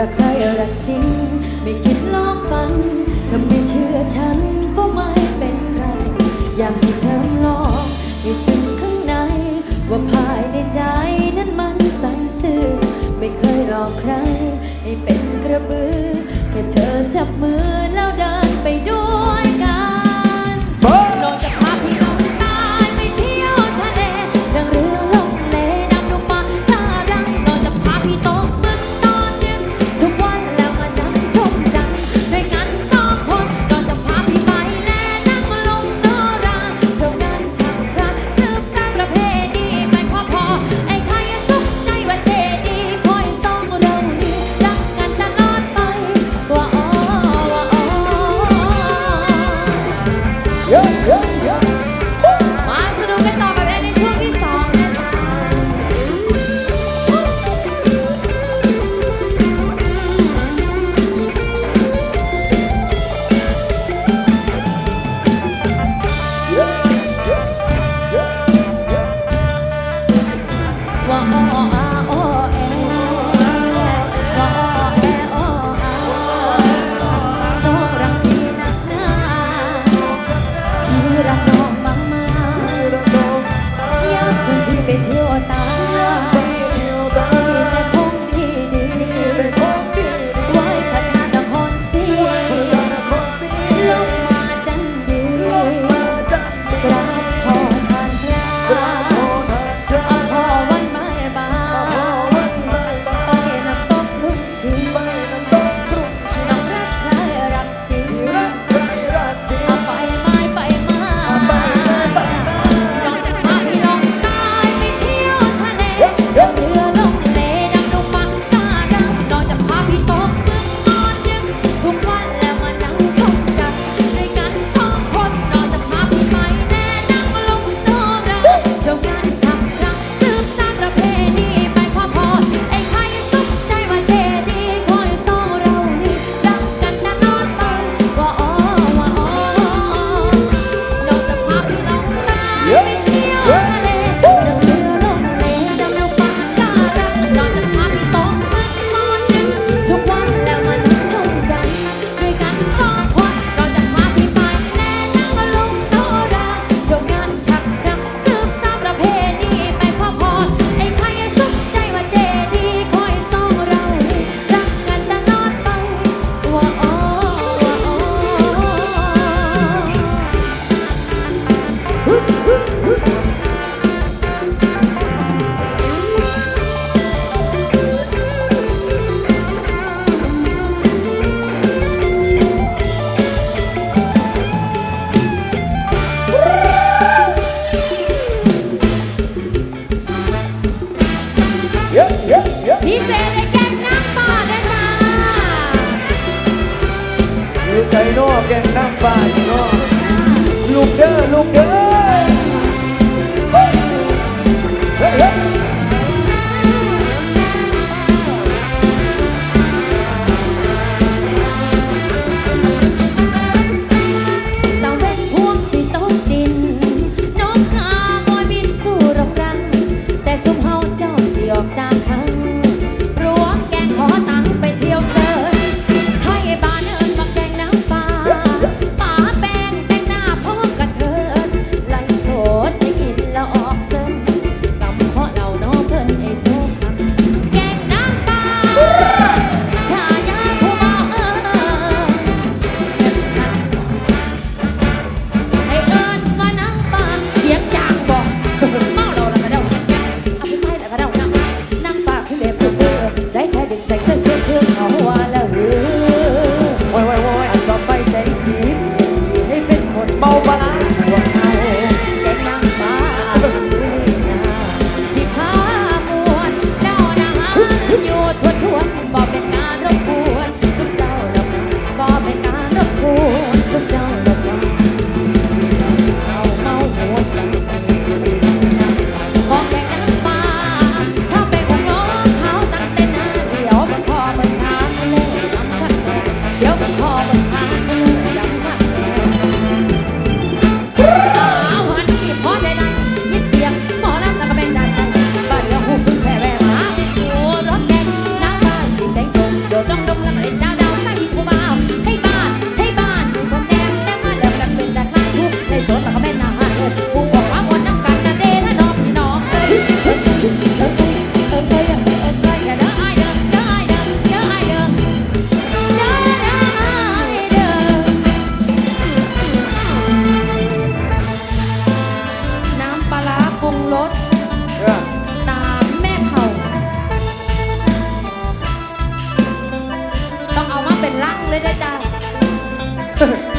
รักใครรักจริง ไม่คิดลอกฟังถ้าไม่เชื่อฉันก็ไม่เป็นไร อยากให้เธอลองให้ถึงข้างใน ว่าภายในใจนั้นมันสั่นซื่อไม่เคยรอใคร ให้เป็นกระบือแค่เธอจับมือ ลั่งเลยนะจ๊ะ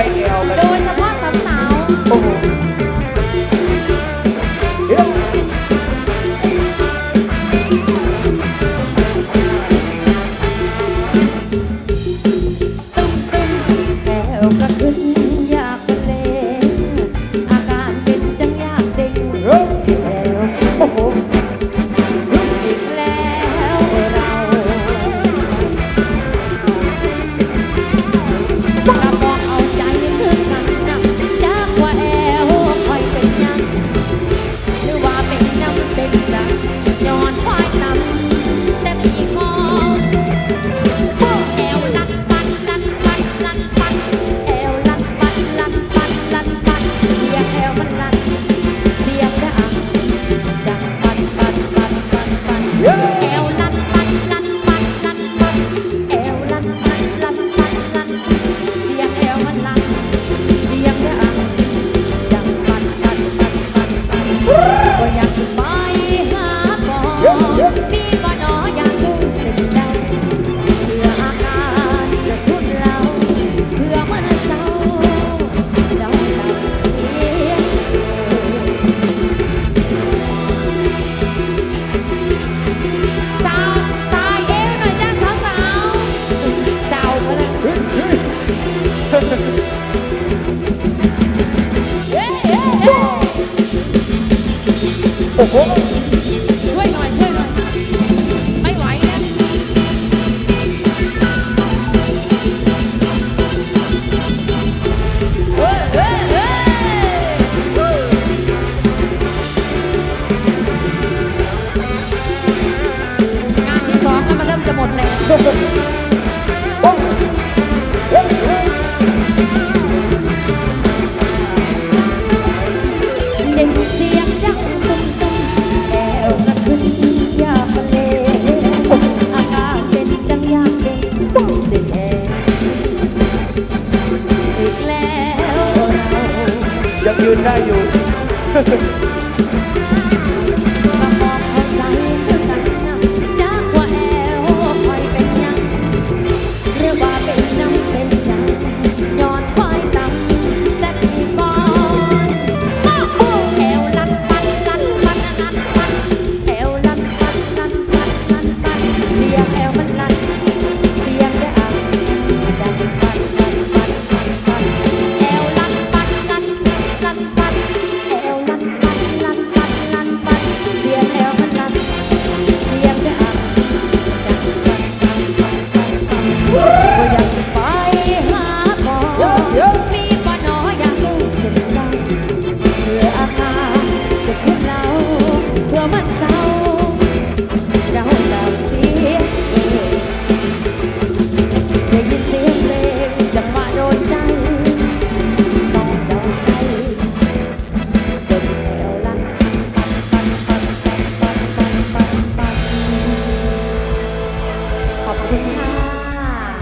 เอวกันดยเฉพาะสาวๆ โอ้ โอ้โหช่วยหน่อยช่วยหน่อยไม่ไหวแล้งานที่สองแล้มัเริ่มจะหมดแล้ ยังยืนได้อยู่